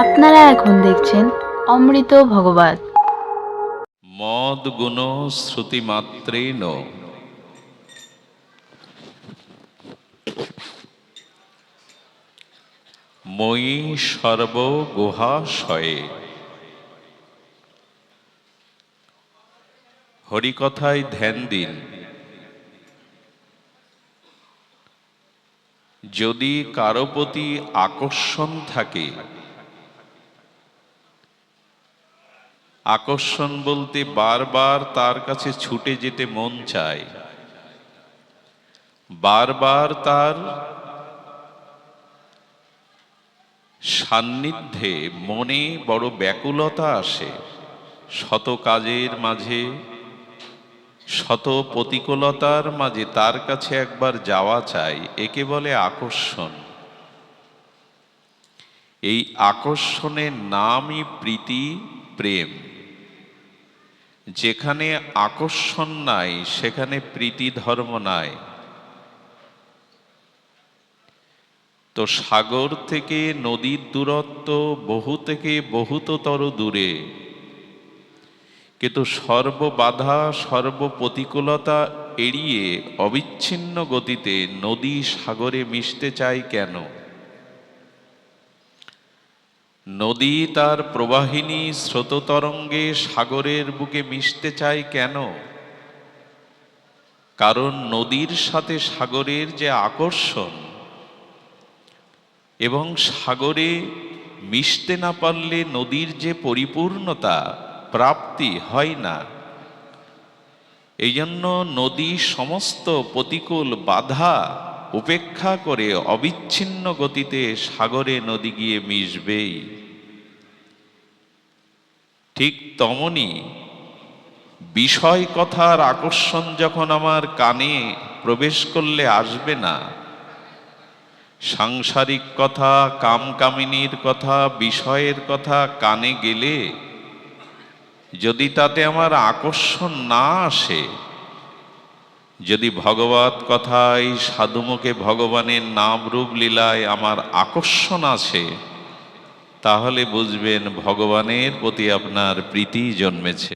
আপনারা এখন দেখছেন অমৃত ভগবত। মদ গুণ শ্রুতিমাত্রেণ মই সর্ব গুহাশয়ে হরিকথায় ধ্যান দিন। যদি কারও প্রতি আকর্ষণ থাকে আকর্ষণ বলতে বারবার তার কাছে ছুটে যেতে মন চায়। বারবার তার সান্নিধ্যে মনে বড় ব্যাকুলতা আসে। শত কাজের মাঝে, শত প্রতিকূলতার মাঝে তার কাছে একবার যাওয়া চাই, একে বলে আকর্ষণ। এই আকর্ষণের নামই প্রীতি, প্রেম। যেখানে আকর্ষণ নাই, সেখানে প্রীতি ধর্ম নাই। তো সাগর থেকে নদীর দূরত্ব বহু থেকে বহুততর দূরে। কিন্তু সর্ববাধা সর্ব প্রতিকূলতা এড়িয়ে অবিচ্ছিন্ন গতিতে নদী সাগরে মিশতে চায় কেন? নদী তার প্রবাহিনী স্রোততরঙ্গে সাগরের বুকে মিশতে চায় কেন? কারণ নদীর সাথে সাগরের যে আকর্ষণ এবং সাগরে মিশতে না পারলে নদীর যে পরিপূর্ণতা, প্রাপ্তি হয় না। এই জন্য নদী সমস্ত প্রতিকূল বাধা উপেক্ষা করে অবিচ্ছিন্ন গতিতে সাগরে নদী গিয়ে মিশবেই ঠিক তমনি বিষয় কথার আকর্ষণ যখন আমার কানে প্রবেশ করলে আসবে না। সাংসারিক কথা, কামকামিনীর কথা, বিষয়ের কথা কানে গেলে যদি তাতে আমার আকর্ষণ না আসে যদি ভগবত কথায় সাধুমুখে ভগবানের নাম রূপ লীলায় আমার আকর্ষণ আছে, তাহলে বুঝবেন ভগবানের প্রতি আপনার প্রীতি জন্মেছে।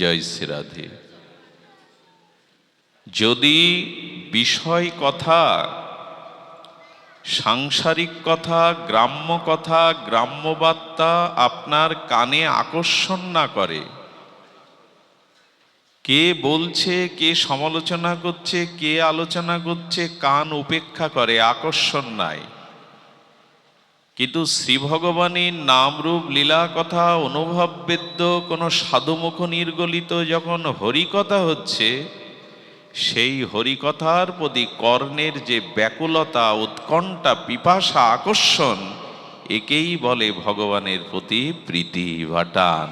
জয় শ্রী রাধে। যদি বিষয় কথা, সাংসারিক কথা, গ্রাম্য কথা গ্রাম্য বার্তা আপনার কানে আকর্ষণ না করে, কে বলছে, কে সমালোচনা করছে, কে আলোচনা করছে, কান উপেক্ষা করে, আকর্ষণ নাই। কিন্তু শ্রী ভগবানের নামরূপ লীলা কথা অনুভব বেদ্য কোনো সাধুমুখ নির্গলিত যখন হরিকথা হচ্ছে সেই হরিকথার প্রতি কর্ণের যে ব্যাকুলতা, উৎকণ্ঠা, পিপাসা, আকর্ষণ, একেই বলে ভগবানের প্রতি প্রীতি বা টান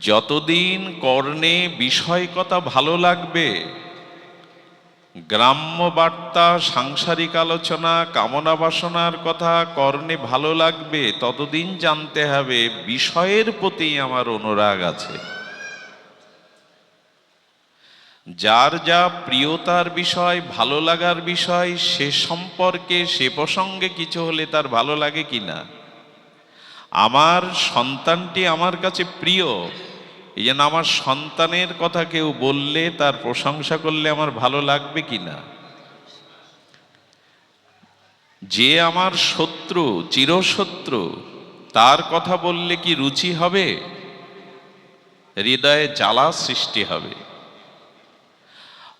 যতদিন কর্ণে বিষয় কথা ভালো লাগবে, গ্রাম্য বার্তা, সাংসারিক আলোচনা, কামনা বাসনার কথা কর্ণে ভালো লাগবে, ততদিন জানতে হবে বিষয়ের প্রতি আমার অনুরাগ আছে। যার যা প্রিয়তার বিষয়, ভালো লাগার বিষয়, সে সম্পর্কে, সে প্রসঙ্গে কিছু হলে তার ভালো লাগে কি না? আমার সন্তানটি আমার কাছে প্রিয়। এই যেন আমার সন্তানের কথা কেউ বললে, তার প্রশংসা করলে আমার ভালো লাগবে কি না? যে আমার শত্রু, চিরশত্রু, তার কথা বললে কি রুচি হবে? হৃদয়ে জ্বালা সৃষ্টি হবে।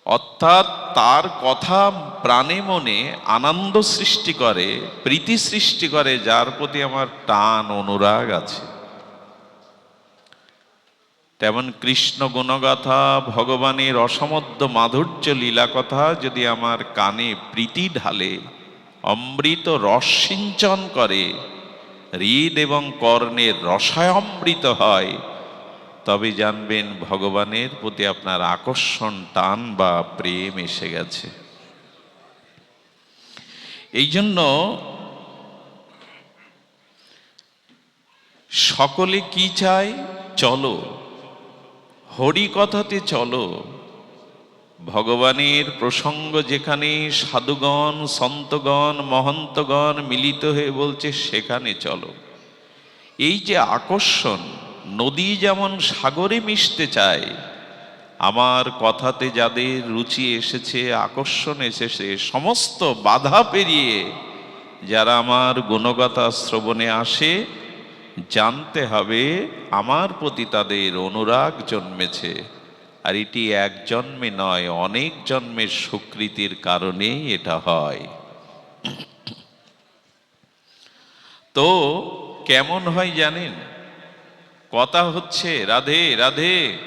অর্থাৎ তার কথা প্রাণে মনে আনন্দ সৃষ্টি করে, প্রীতি সৃষ্টি করে, যার প্রতি আমার টান, অনুরাগ আছে। তেমন কৃষ্ণ গুণগাথা, ভগবানের অসমধ্য মাধুর্য লীলা কথা যদি আমার কানে প্রীতি ঢালে, অমৃত রস সিঞ্চন করে, হৃদ এবং কর্ণের রসায়মৃত হয় তবে জানবেন ভগবানের প্রতি আপনার আকর্ষণ, টান বা প্রেম এসে গেছে। এই জন্য সকলে কি চায়? চলো। হরি কথাতে চলো। ভগবানের প্রসঙ্গ যেখানে সাধুগণ, সন্তগণ, মহন্তগণ মিলিত হয়ে বলছে, সেখানে চলো। এই যে আকর্ষণ নদী যেমন সাগরে মিশতে চায়, আমার কথাতে যাদের রুচি এসেছে, আকর্ষণ এসেছে, সমস্ত বাধা পেরিয়ে যারা আমার গুণগতা শ্রবণে আসে, জানতে হবে আমার প্রতি তাদের অনুরাগ জন্মেছে। আর এটি এক জন্মে নয়, অনেক জন্মের স্বীকৃতির কারণেই এটা হয়। তো কেমন হয় জানেন? কথা হচ্ছে, রাধে রাধে।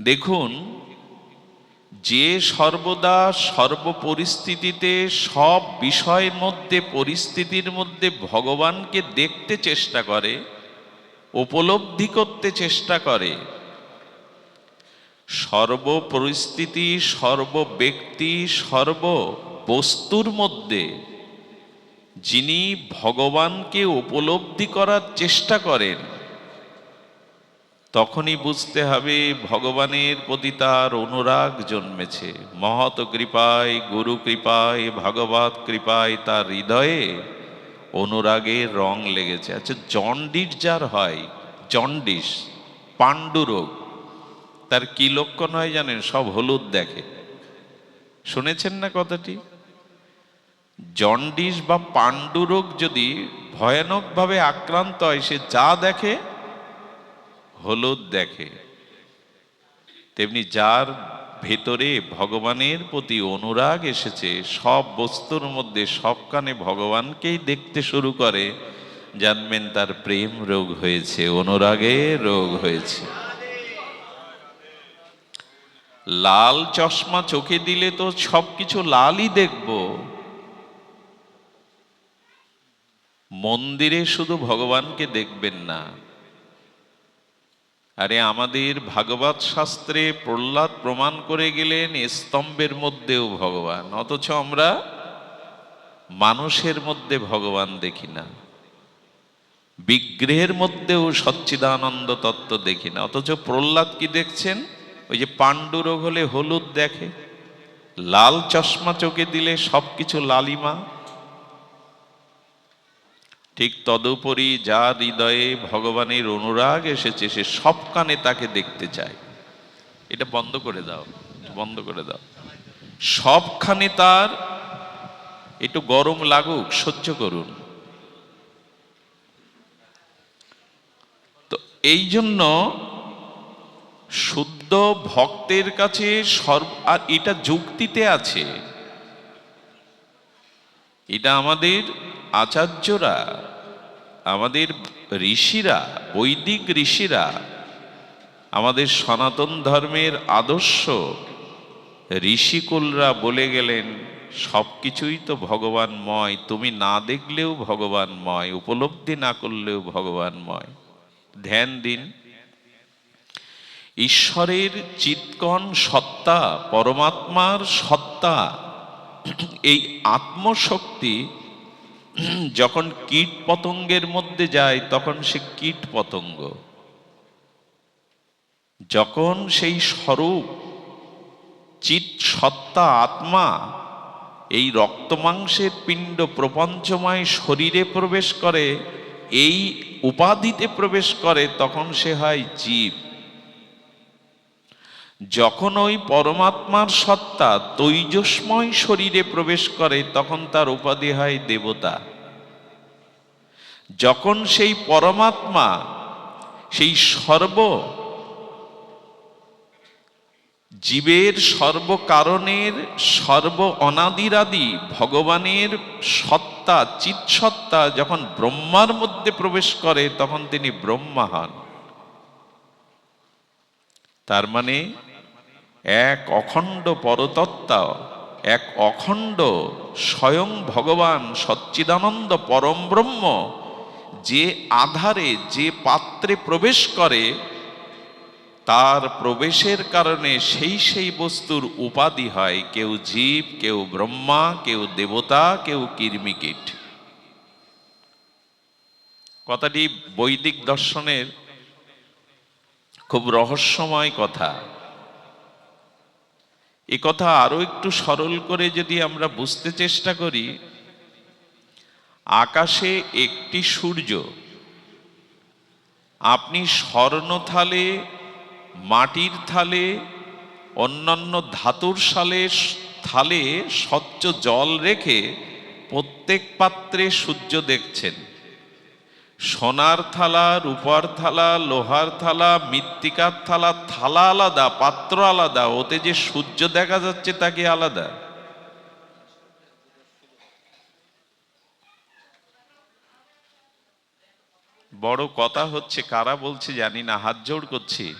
দেখুন, যে সর্বদা সর্ব পরিস্থিতিতে সব বিষয়ের মধ্যে, পরিস্থিতির মধ্যে ভগবানকে দেখতে চেষ্টা করে, উপলব্ধি করতে চেষ্টা করে সর্ব পরিস্থিতি সর্ব ব্যক্তি সর্ব বস্তুর মধ্যে যিনি ভগবানকে উপলব্ধি করার চেষ্টা করেন, তখনই বুঝতে হবে ভগবানের প্রতি তার অনুরাগ জন্মেছে। মহৎ কৃপায়, গুরু কৃপায় ভগবত কৃপায় তার হৃদয়ে অনুরাগের রং লেগেছে। আচ্ছা জন্ডিস যার হয়, জন্ডিস, পাণ্ডুরোগ তার কি লক্ষণ হয় জানেন? সব হলুদ দেখে। শুনেছেন না কথাটি? জন্ডিস বা পাণ্ডুরোগ যদি ভয়ানকভাবে আক্রান্ত হয়, সে যা দেখে, হলুদ দেখে। তেমনি যার ভেতরে ভগবানের প্রতি অনুরাগ এসেছে, সব বস্তুর মধ্যে সব কানে ভগবানকেই দেখতে শুরু করে। জানবেন তার প্রেম রোগ হয়েছে, অনুরাগের রোগ হয়েছে। লাল চশমা চোখে দিলে তো সবকিছু লালই দেখব। মন্দিরে শুধু ভগবানকে দেখবেন না। আরে আমাদের ভাগবত শাস্ত্রে প্রহ্লাদ প্রমাণ করে গেলেন স্তম্ভের মধ্যেও ভগবান, অথচ আমরা মানুষের মধ্যে ভগবান দেখি না। বিগ্রহের মধ্যেও সচ্চিদানন্দ তত্ত্ব দেখি না, অথচ প্রহ্লাদ কি দেখছেন? ওই যে পাণ্ডুরোগ হলে হলুদ দেখে, লাল চশমা চোখে দিলে সবকিছু লালিমা। ঠিক তদুপরি যা হৃদয়ে ভগবানের অনুরাগ এসেছে, সে সব কানে তাকে দেখতে চায়। এটা বন্ধ করে দাও বন্ধ করে দাও। সবখানে তার একটু গরম লাগুক, সহ্য করুন। তো এই জন্য শুদ্ধ ভক্তের কাছে সর্ব আর এটা যুক্তিতে আছে। এটা আমাদের আচার্যরা, আমাদের ঋষিরা, বৈদিক ঋষিরা, আমাদের সনাতন ধর্মের আদর্শ ঋষিকুলরা বলে গেলেন সব কিছুই তো ভগবানময়, তুমি না দেখলেও ভগবানময়, উপলব্ধি না করলেও ভগবানময়। ধ্যান দিন। ঈশ্বরের চিৎকণ সত্তা, পরমাত্মার সত্তা, এই আত্মশক্তি যখন কীট পতঙ্গের মধ্যে যায়, তখন সে কীট পতঙ্গ। যখন সেই স্বরূপ চিত সত্তা আত্মা, এই রক্তমাংসের পিণ্ড প্রপঞ্চময় শরীরে প্রবেশ করে, এই উপাধিতে প্রবেশ করে, তখন সে হয় জীব। যখন ওই পরমাত্মার সত্তা তৈজস্ময় শরীরে প্রবেশ করে, তখন তার উপাধি হয় দেবতা। যখন সেই পরমাত্মা, সেই সর্ব জীবের সর্বকারণের, সর্ব অনাদিরাদি ভগবানের সত্তা, চিৎসত্তা যখন ব্রহ্মার মধ্যে প্রবেশ করে, তখন তিনি ব্রহ্মা হন। তার মানে এক অখণ্ড পরতত্ত্বা, এক অখণ্ড স্বয়ং ভগবান সচ্চিদানন্দ পরম ব্রহ্ম, যে আধারে, যে পাত্রে প্রবেশ করে, তার প্রবেশের কারণে সেই সেই বস্তুর উপাধি হয়, কেউ জীব, কেউ ব্রহ্মা, কেউ দেবতা, কেউ কিরমিকিট কথাটি বৈদিক দর্শনের খুব রহস্যময় কথা। এ কথা আরও একটু সরল করে যদি আমরা বুঝতে চেষ্টা করি, আকাশে একটি সূর্য। আপনি স্বর্ণ থালে, মাটির থালে, অন্যান্য ধাতুর সালে থালে স্বচ্ছ জল রেখে প্রত্যেক পাত্রে সূর্য দেখছেন। সোনার থালা, রূপার থালা, লোহার থালা, মৃত্তিকার থালা থালা আলাদা, পাত্র আলাদা, ওতে যে সূর্য দেখা যাচ্ছে তাকে আলাদা? বড় কথা হচ্ছে, কারা বলছে জানি না, হাত জোড় করছি।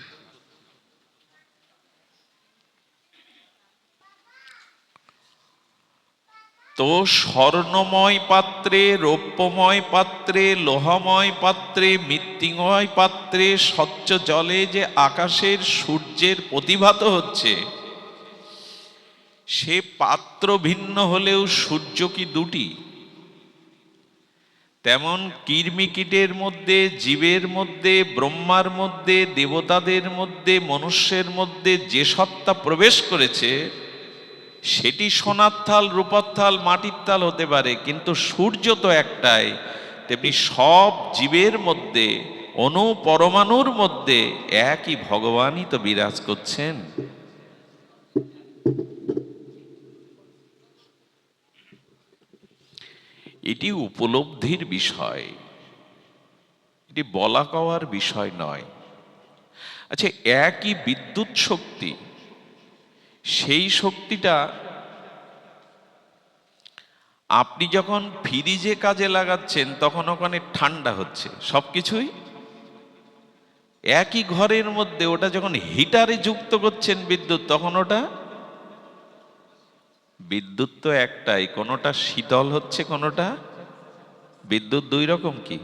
তো স্বর্ণময় পাত্রে, রৌপ্যময় পাত্রে, লোহাময় পাত্রে মৃত্তিময় পাত্রে, স্বচ্ছ জলে যে আকাশের সূর্যের প্রতিভাত হচ্ছে, সে পাত্র ভিন্ন হলেও সূর্য কি দুটি? তেমন কীর্মিকীটের মধ্যে, জীবের মধ্যে, ব্রহ্মার মধ্যে, দেবতাদের মধ্যে, মনুষ্যের মধ্যে যে সত্তা প্রবেশ করেছে সেটি সোনার থাল, রূপার থাল, মাটির থাল হতে পারে, কিন্তু সূর্য তো একটাই। তেমনি সব জীবের মধ্যে অনু পরমাণুর মধ্যে একই ভগবানই তো বিরাজ করছেন। এটি উপলব্ধির বিষয়। এটি বলা কওয়ার বিষয় নয়। আচ্ছা একই বিদ্যুৎ শক্তি সেই শক্তিটা আপনি যখন ফ্রিজে কাজে লাগাচ্ছেন, তখন ওখানে ঠান্ডা হচ্ছে সব কিছুই একই ঘরের মধ্যে ওটা যখন হিটারে যুক্ত করছেন বিদ্যুৎ, তখন ওটা বিদ্যুৎ তো একটাই, কোনোটা শীতল হচ্ছে, কোনোটা বিদ্যুৎ দুই রকম কি?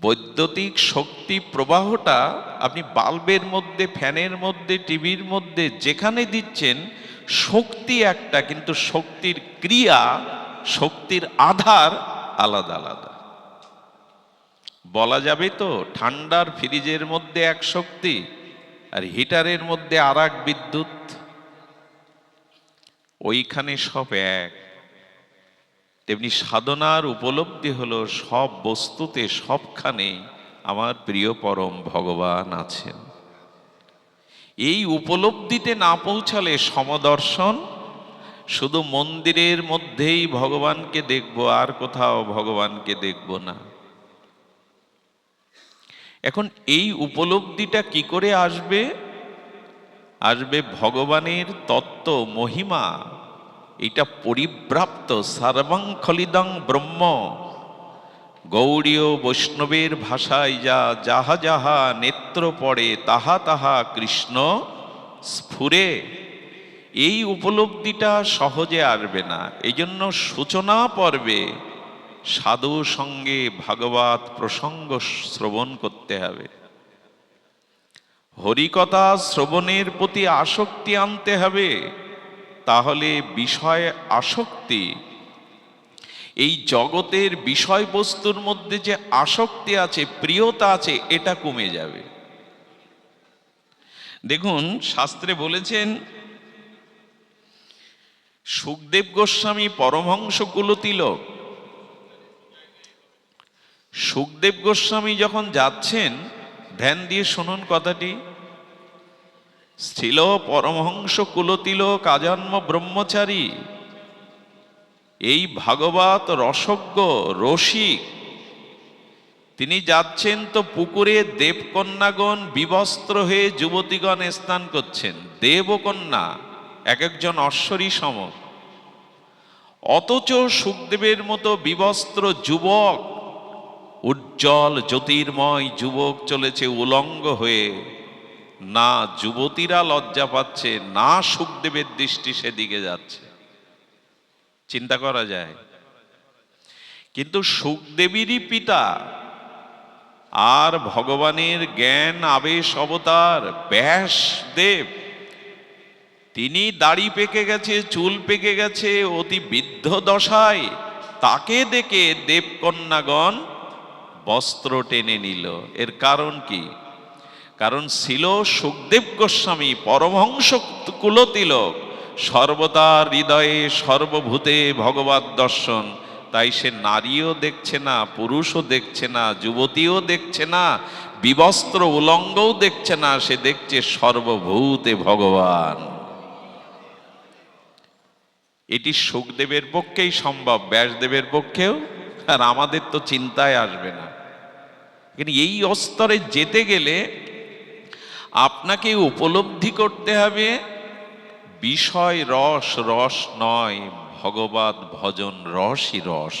বৈদ্যুতিক শক্তি প্রবাহটা আপনি বাল্বের মধ্যে, ফ্যানের মধ্যে, টিভির মধ্যে যেখানে দিচ্ছেন, শক্তি একটা, কিন্তু শক্তির ক্রিয়া, শক্তির আধার আলাদা আলাদা। বলা যাবে তো, ঠান্ডার ফ্রিজের মধ্যে এক শক্তি আর হিটারের মধ্যে আর বিদ্যুৎ। ওইখানে সব এক। তেমনি সাধনার উপলব্ধি হলো সব বস্তুতে সবখানে আমার প্রিয় পরম ভগবান আছেন। এই উপলব্ধিতে না পৌঁছালে সমদর্শন, শুধু মন্দিরের মধ্যেই ভগবানকে দেখব, আর কোথাও ভগবানকে দেখব না। এখন এই উপলব্ধিটা কি করে আসবে? আসবে ভগবানের তত্ত্ব, মহিমা। এটা পরিব্রাপ্ত, সর্বং খলিদং ব্রহ্ম। গৌড়ীয় বৈষ্ণবের ভাষায় যা, যাহা যাহা নেত্র পড়ে, তাহা তাহা কৃষ্ণ স্ফুরে। এই উপলব্ধিটা সহজে আসবে না। এই জন্য সূচনা পর্বে সাধু সঙ্গে ভাগবত প্রসঙ্গ শ্রবণ করতে হবে। হরিকথা শ্রবণের প্রতি আসক্তি আনতে হবে। তাহলে বিষয় আসক্তি। এই জগতের বিষয়বস্তুর মধ্যে যে আসক্তি আছে, প্রিয়তা আছে, এটা কমে যাবে। দেখুন, শাস্ত্রে বলেছেন, সুখদেব গোস্বামী পরমহংস কুলতিলক সুখদেব গোস্বামী যখন যাচ্ছেন, ধ্যান দিয়ে শুনুন কথাটি। ছিল পরমহংস কুলতিলক আজন্ম ব্রহ্মচারী। এই ভাগবত রসজ্ঞ রসিক, তিনি যাচ্ছেন তো পুকুরে দেবকন্যাগণ বিবস্ত্র হয়ে যুবতীগণ স্নান করছেন। দেবকন্যা, এক একজন অশ্বরী সম অথচ সুখদেবের মতো বিবস্ত্র যুবক, উজ্জ্বল জ্যোতির্ময় যুবক চলেছে উলঙ্গ হয়ে। না যুবতীরা লজ্জা পাচ্ছে, না সুখদেবের দৃষ্টি সেদিকে যাচ্ছে। চিন্তা করা যায়। কিন্তু সুখদেবীরই পিতা আর ভগবানের জ্ঞান, আবেশ, অবতার ব্যাসদেব তিনি দাড়ি পেকে গেছে, চুল পেকে গেছে, অতি বৃদ্ধ দশায় তাকে দেখে দেবকন্যাগণ বস্ত্র টেনে নিল। এর কারণ কি? কারণ ছিল সুখদেব গোস্বামী পরমহংস কুলতিলক। সর্বদা হৃদয়ে সর্বভূতে ভগবত দর্শন। তাই সে নারীও দেখছে না, পুরুষও দেখছে না, যুবতীও দেখছে না, বিবস্ত্র উলঙ্গও দেখছে না, সে দেখছে সর্বভূতে ভগবান। এটি সুখদেবের পক্ষেই সম্ভব, ব্যাসদেবের পক্ষেও, আর আমাদের তো চিন্তায় আসবে না। কিন্তু এই স্তরে যেতে গেলে আপনাকে উপলব্ধি করতে হবে, বিষয় রস রস নয়, ভগবত ভজন রসই রস।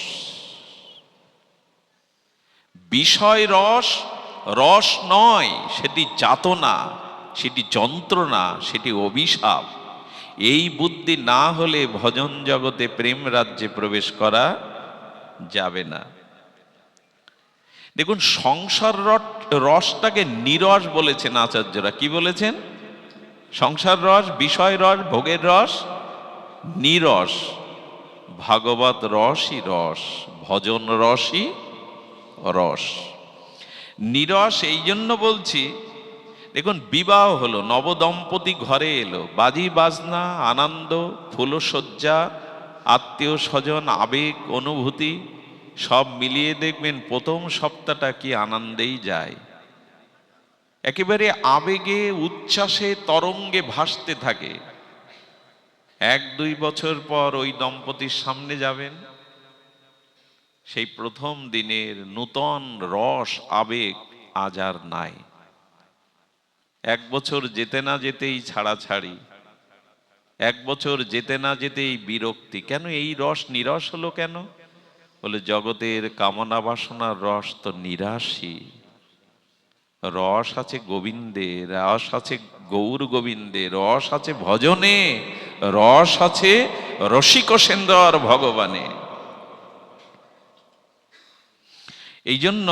বিষয় রস রস নয়, সেটি যাতনা, সেটি যন্ত্রণা, সেটি অভিশাপ। এই বুদ্ধি না হলে ভজন জগতে প্রেম রাজ্যে প্রবেশ করা যাবে না। দেখুন, সংসার রসটাকে নিরস বলেছেন আচার্যরা। কি বলেছেন? সংসার রস, বিষয় রস, ভোগের রস, নিরস। ভাগবত রসই রস, ভজন রসই রস। নিরস এই জন্য বলছি, দেখুন, বিবাহ হলো, নবদম্পতি ঘরে এলো, বাজি বাজনা, আনন্দ, ফুলশয্যা, আত্মীয় স্বজন, আবেগ, অনুভূতি সব মিলিয়ে দেখবেন প্রথম সপ্তাহটা কি আনন্দেই যায়। একেবারে আবেগে, উচ্ছ্বাসে, তরঙ্গে ভাসতে থাকে। এক, দুই বছর পর ওই দম্পতির সামনে যাবেন। সেই প্রথম দিনের নূতন রস, আবেগ আজ আর নাই। এক বছর যেতে না যেতেই ছাড়াছাড়ি। এক বছর যেতে না যেতেই বিরক্তি। কেন এই রস নিরস হলো কেন? বলে, জগতের কামনা বাসনার রস তো নিরাশী। রস আছে গোবিন্দে রস আছে গৌর গোবিন্দে রস আছে ভজনে, রস আছে রসিক সেন্দর ভগবানে। এই জন্য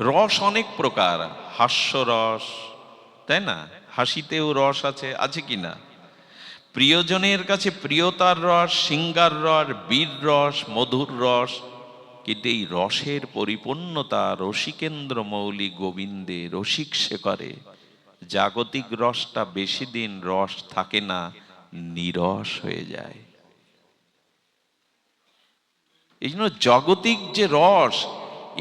রস অনেক প্রকার হাস্যরস তাই না? হাসিতেও রস আছে আছে কি না? প্রিয়জনের কাছে প্রিয়তার রস সিঙ্গার রস, বীর রস, মধুর রস কিন্তু এই রসের পরিপূর্ণতা, রসিকেন্দ্র মৌলি গোবিন্দে রসিক সে করে। জাগতিক রসটা বেশি দিন রস থাকে না, নিরস হয়ে যায়। এই জন্য জাগতিক যে রস,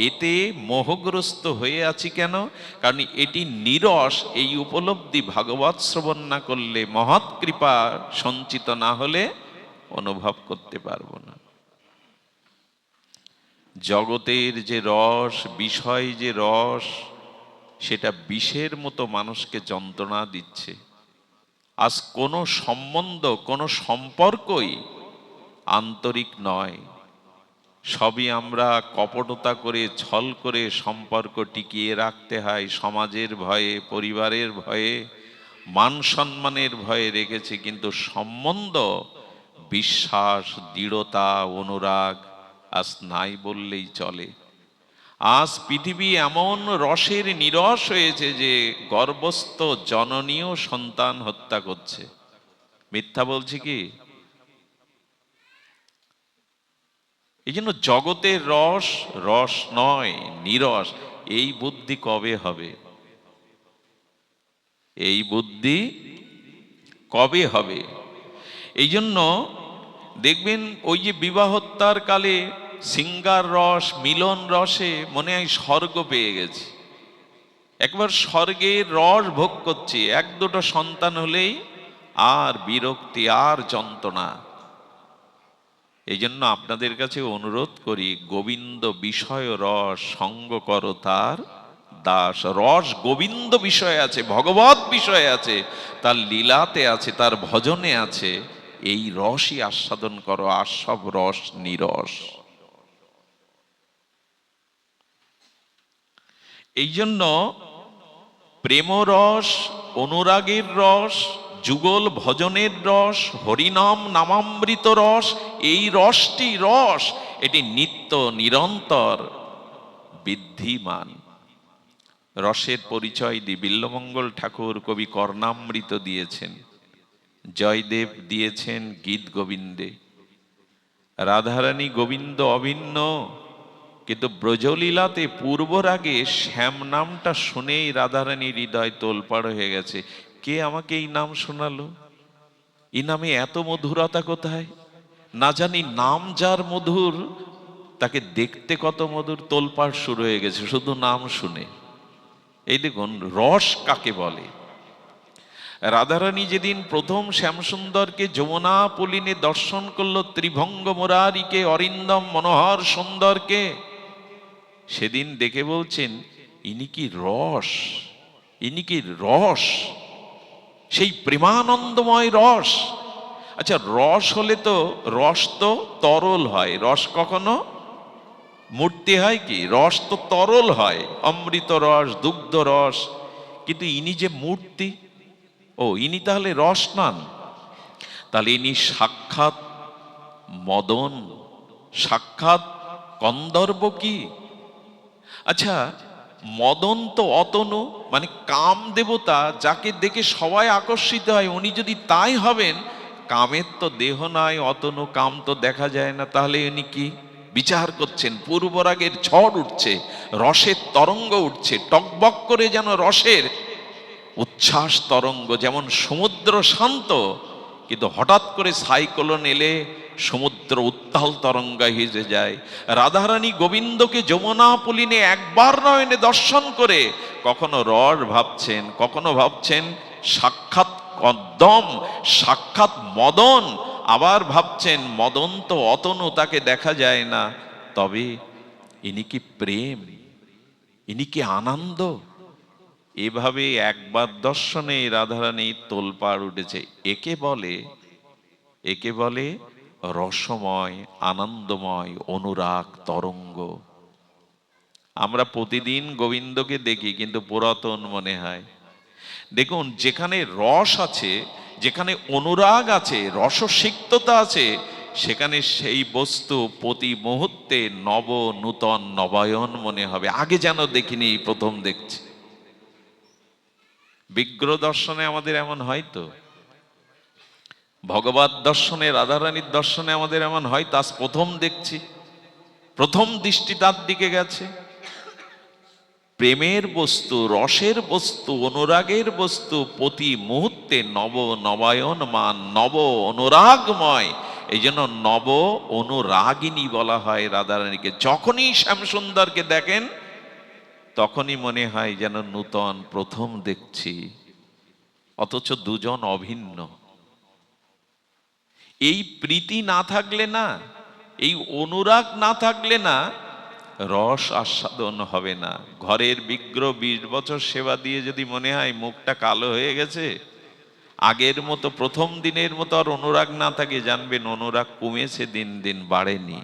এতে মোহগ্রস্ত হয়ে আছি কেন? কারণ এটি নিরস, এই উপলব্ধি ভাগবত শ্রবণ না করলে মহৎ কৃপা সঞ্চিত না হলে অনুভব করতে পারব না। জগতের যে রস, বিষয় যে রস, সেটা বিষের মতো মানুষকে যন্ত্রণা দিচ্ছে। আজ কোনো সম্বন্ধ, কোনো সম্পর্কই আন্তরিক নয়। সবই আমরা কপটতা করে, ছল করে সম্পর্ক টিকিয়ে রাখতে হয় সমাজের ভয়ে, পরিবারের ভয়ে মান সম্মানের ভয়ে রেখেছে, কিন্তু সম্বন্ধ, বিশ্বাস, দৃঢ়তা, অনুরাগ আজ নাই বললেই চলে। আজ পৃথিবী এমন রসের নিরস হয়েছে যে গর্ভস্থ জননীয় সন্তান হত্যা করছে। মিথ্যা বলছি কি? এই জন্য জগতের রস রস নয়, নিরস। এই বুদ্ধি কবে হবে? এই বুদ্ধি কবে হবে? এই জন্য দেখবেন ওই যে বিবাহত্যার কালে সিঙ্গার রস, মিলন রসে মনে হয় স্বর্গ পেয়ে গেছি। একবার স্বর্গের রস ভোগ করছি, এক দুটো সন্তান হলেই আর বিরক্তি, আর যন্ত্রণা। এই জন্য আপনাদের কাছে অনুরোধ করি, গোবিন্দ বিষয় রস সঙ্গ করো তার দাস। রস গোবিন্দ বিষয় আছে, ভগবত বিষয় আছে, তার লীলাতে আছে, তার ভজনে আছে, এই রসই আস্বাদন করো, আর সব রস নিরস। এই জন্য প্রেমরস, অনুরাগের রস, যুগল ভজনের রস, হরিনাম নামামৃত রস, এই রসটি রস, এটি নিত্য নিরন্তর বৃদ্ধিমান। রসের পরিচয় দি বিল্লমঙ্গল ঠাকুর কবি কর্ণামৃত দিয়েছেন, জয়দেব দিয়েছেন গীত গোবিন্দে। রাধারানী গোবিন্দ অভিন্ন কিন্তু ব্রজলীলাতে পূর্বরাগে শ্যাম নামটা শুনেই রাধারানীর হৃদয় তোলপাড় হয়ে গেছে। কে আমাকে এই নাম শোনালো? এই নামে এত মধুরতা কোথায়? না জানি নাম যার মধুর, তাকে দেখতে কত মধুর, তোলপাড় শুরু হয়ে গেছে, শুধু নাম শুনে। এই দেখুন, রস কাকে বলে? রাধারানী যেদিন প্রথম শ্যামসুন্দরকে যমুনা পুলিনে দর্শন করল, ত্রিভঙ্গ মুরারিকে, অরিন্দম মনোহর সুন্দরকে সেদিন দেখে বলছেন, ইনি কি রস? ইনি কি রস? সেই প্রেমানন্দময় রস। আচ্ছা রস হলে তো, রস তো তরল হয়। রস কখনো? মূর্তি হয় কি? রস তো তরল হয়। অমৃত রস, দুগ্ধ রস। কিন্তু ইনি যে মূর্তি, ও, ইনি তাহলে রস নান। তাহলে ইনি সাক্ষাৎ মদন। সাক্ষাৎ কন্দর্ব কি? আচ্ছা মদন তো অতনু মানে কাম দেবতা, যাকে দেখে সবাই আকর্ষিত হয়, উনি যদি তাই হবেন, কামের তো দেহ নাই অতনু, কাম তো দেখা যায় না, তাহলে উনি কি বিচার করছেন? পূর্বরাগের ঝড় উঠছে, রসের তরঙ্গ উঠছে, টকবক করে যেন রসের উচ্ছ্বাস তরঙ্গ, যেমন সমুদ্র শান্ত, কিন্তু হঠাৎ করে সাইক্লোন এলে সমুদ্র উত্তাল তরঙ্গা হেজে যায়। রাধারানী গোবিন্দকে যমুনা পুলিনে একবার নয়নে দর্শন করে কখনো রস ভাবছেন, কখনো ভাবছেন সাক্ষাৎ কদ্দম, সাক্ষাৎ মদন। আবার ভাবছেন মদন তো অতনু, তাকে দেখা যায় না। তবে ইনি কি প্রেম? ইনি কি আনন্দ? এভাবে একবার দর্শনে রাধারানী তোলপাড় উঠেছে। একে বলে একে বলে রসময়, আনন্দময়, অনুরাগ, তরঙ্গ। আমরা প্রতিদিন গোবিন্দকে দেখি, কিন্তু পুরাতন মনে হয়। দেখুন, যেখানে রস আছে, যেখানে অনুরাগ আছে, রসসিক্ততা আছে, সেখানে সেই বস্তু প্রতি মুহূর্তে নব নূতন নবায়ন মনে হবে। আগে যেন দেখিনি প্রথম দেখছি। বিগ্রহ দর্শনে আমাদের এমন হয় তো? ভগবত দর্শনে, রাধারানীর দর্শনে আমাদের এমন হয়, তাস প্রথম দেখছি, প্রথম দৃষ্টি তার দিকে গেছে। প্রেমের বস্তু, রসের বস্তু, অনুরাগের বস্তু, প্রতি মুহূর্তে নব নবায়ন মান নব অনুরাগময়। এই জন্য নব অনুরাগিনী বলা হয় রাধারানীকে। যখনই শ্যামসুন্দরকে দেখেন, তখনই মনে হয় যেন নূতন প্রথম দেখছি। অথচ দুজন অভিন্ন। এই প্রীতি না থাকলে না, এই অনুরাগ না থাকলে না, রস আস্বাদন হবে না। ঘরের বিগ্রহ বিশ বছর সেবা দিয়ে যদি মনে হয় মুখটা কালো হয়ে গেছে, আগের মতো প্রথম দিনের মতো আর অনুরাগ না থাকে, জানবেন অনুরাগ কমেছে, দিন দিন বাড়েনি।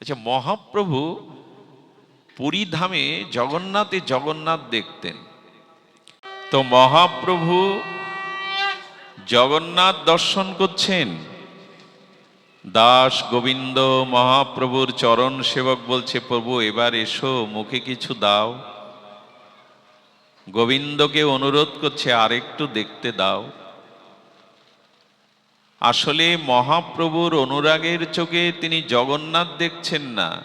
আচ্ছা মহাপ্রভু পুরী ধামে জগন্নাথে জগন্নাথ দেখতেন। তো মহাপ্রভু জগন্নাথ দর্শন করছেন। দাস গোবিন্দ মহাপ্রভুর চরণ সেবক বলছে, প্রভু, এবার এসো, মুখে কিছু দাও। গোবিন্দকে অনুরোধ করছে, আরেকটু দেখতে দাও। আসলে মহাপ্রভুর অনুরাগের চোখে তিনি জগন্নাথ দেখছেন না।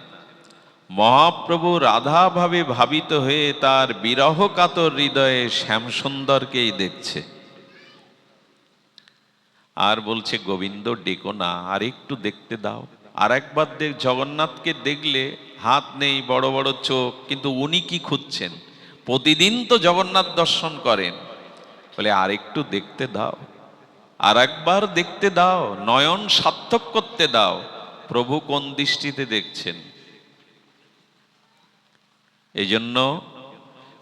মহাপ্রভু রাধাভাবে ভাবিত হয়ে তার বিরহ কাতর হৃদয়ে শ্যামসুন্দরকেই দেখছে। আর বলছে, গোবিন্দ, ডেকো না, আর একটু দেখতে দাও। আর একবার দেখ, জগন্নাথকে দেখলে হাত নেই, বড় বড় চোখ, কিন্তু উনি কি খুঁজছেন? প্রতিদিন তো জগন্নাথ দর্শন করেন। বলে, আর একটু দেখতে দাও, আর একবার দেখতে দাও, নয়ন সার্থক করতে দাও। প্রভু কোন দৃষ্টিতে দেখছেন? এই জন্য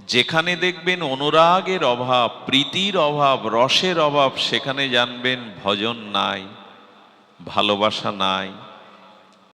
যেখানে দেখবেন অনুরাগের অভাব প্রীতির অভাব রসের অভাব সেখানে জানবেন ভজন নাই ভালোবাসা নাই।